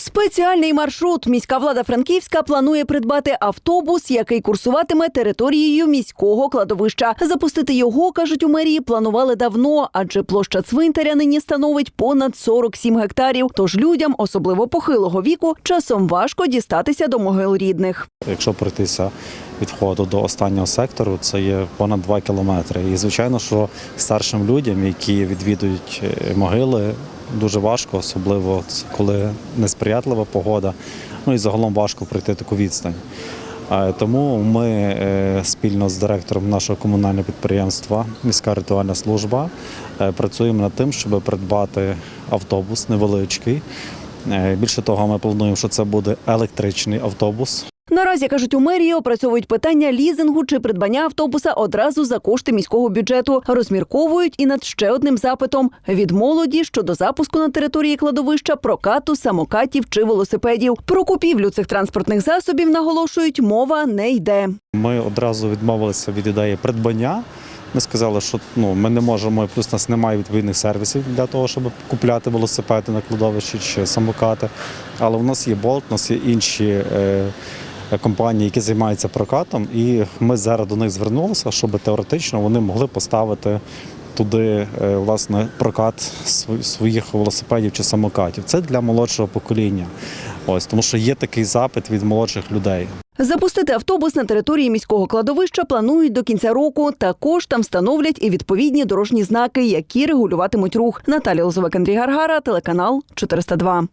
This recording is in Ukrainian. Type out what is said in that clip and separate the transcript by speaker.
Speaker 1: Спеціальний маршрут міська влада Франківська планує придбати автобус, який курсуватиме територією міського кладовища. Запустити його кажуть у мерії планували давно, адже площа цвинтаря нині становить понад 47 гектарів. Тож людям, особливо похилого віку, часом важко дістатися до могил рідних.
Speaker 2: Якщо пройтися від входу до останнього сектору, це є понад 2 кілометри. І звичайно, що старшим людям, які відвідують е, могили, дуже важко, особливо коли несприятлива погода. Ну і загалом важко пройти таку відстань. Тому ми е, спільно з директором нашого комунального підприємства Міська ритуальна служба е, працюємо над тим, щоб придбати автобус невеличкий. Е, Більше того, ми плануємо, що це буде електричний автобус.
Speaker 1: Наразі кажуть у мерії, опрацьовують питання лізингу чи придбання автобуса одразу за кошти міського бюджету. Розмірковують і над ще одним запитом від молоді щодо запуску на території кладовища прокату самокатів чи велосипедів. Про купівлю цих транспортних засобів наголошують, мова не йде.
Speaker 2: Ми одразу відмовилися від ідеї придбання. Ми сказали, що ну, ми не можемо, плюс у нас немає відповідних сервісів для того, щоб купляти велосипеди на кладовищі чи самокати. Але в нас є Bolt, у нас є інші е, компанії, які займаються прокатом, і ми зараз до них звернулися, щоб теоретично вони могли поставити туди е, власне прокат своїх велосипедів чи самокатів. Це для молодшого покоління. Ось тому, що є такий запит від молодших людей.
Speaker 1: Запустити автобус на території міського кладовища планують до кінця року. Також там встановлять і відповідні дорожні знаки, які регулюватимуть рух. Наталія Лозовик, Андрій Гаргара, телеканал 402.